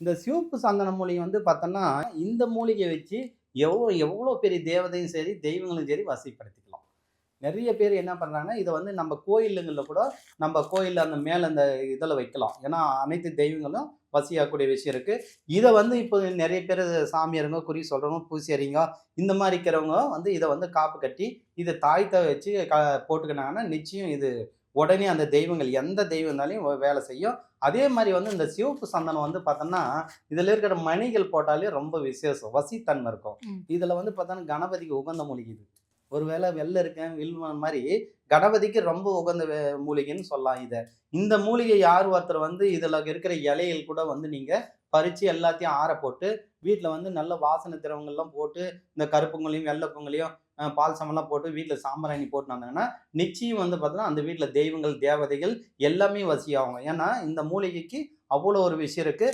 இந்த சிவப்பு சந்தன மூலிகை வந்து பார்த்தோன்னா இந்த மூலிகையை வச்சு எவ்வளோ எவ்வளோ பெரிய தேவதையும் சரி தெய்வங்களும் சரி வசைப்படுத்திக்கலாம். நிறைய பேர் என்ன பண்ணுறாங்கன்னா இதை வந்து நம்ம கோயிலுங்களில் கூட நம்ம கோயிலில் அந்த மேலே அந்த இதில் வைக்கலாம். ஏன்னா அனைத்து தெய்வங்களும் வசியாகக்கூடிய விஷயம் இருக்குது இதை வந்து இப்போ நிறைய பேர் சாமியாருங்க குறி சொல்கிறவங்க பூசியறிங்க இந்த மாதிரி இருக்கிறவங்க வந்து இதை வந்து காப்பு கட்டி இதை தாய்த்த வச்சு க போட்டுக்கினாங்கன்னா நிச்சயம் இது உடனே அந்த தெய்வங்கள் எந்த தெய்வம் இருந்தாலும் வே- வேலை செய்யும். அதே மாதிரி வந்து இந்த சிவப்பு சந்தனம் வந்து பார்த்தோன்னா இதில் இருக்கிற மணிகள் போட்டாலே ரொம்ப விசேஷம். வசித்தன்மை இருக்கும். இதில் வந்து பார்த்தோன்னா கணபதிக்கு உகந்த மூலிகை ஒருவேளை வெள்ளை இருக்கேன் வில்வன் மாதிரி கணபதிக்கு ரொம்ப உகந்த மூலிகைன்னு சொல்லலாம் இதை. இந்த மூலிகை யார் ஒருத்தர் வந்து இதில் இருக்கிற இலைகள் கூட வந்து நீங்கள் பறித்து எல்லாத்தையும் ஆற போட்டு வீட்டில் வந்து நல்ல வாசனை திரவங்கள்லாம் போட்டு இந்த கருப்புங்களையும் வெள்ளைப்புங்களையும் பால் சமெல்லாம் போட்டு வீட்டில் சாம்பராணி போட்டு வந்தாங்கன்னா நிச்சயம் வந்து பார்த்தோன்னா அந்த வீட்டில் தெய்வங்கள் தேவதைகள் எல்லாமே வசியாகும். ஏன்னா இந்த மூலிகைக்கு அவ்வளோ ஒரு விஷயம் இருக்குது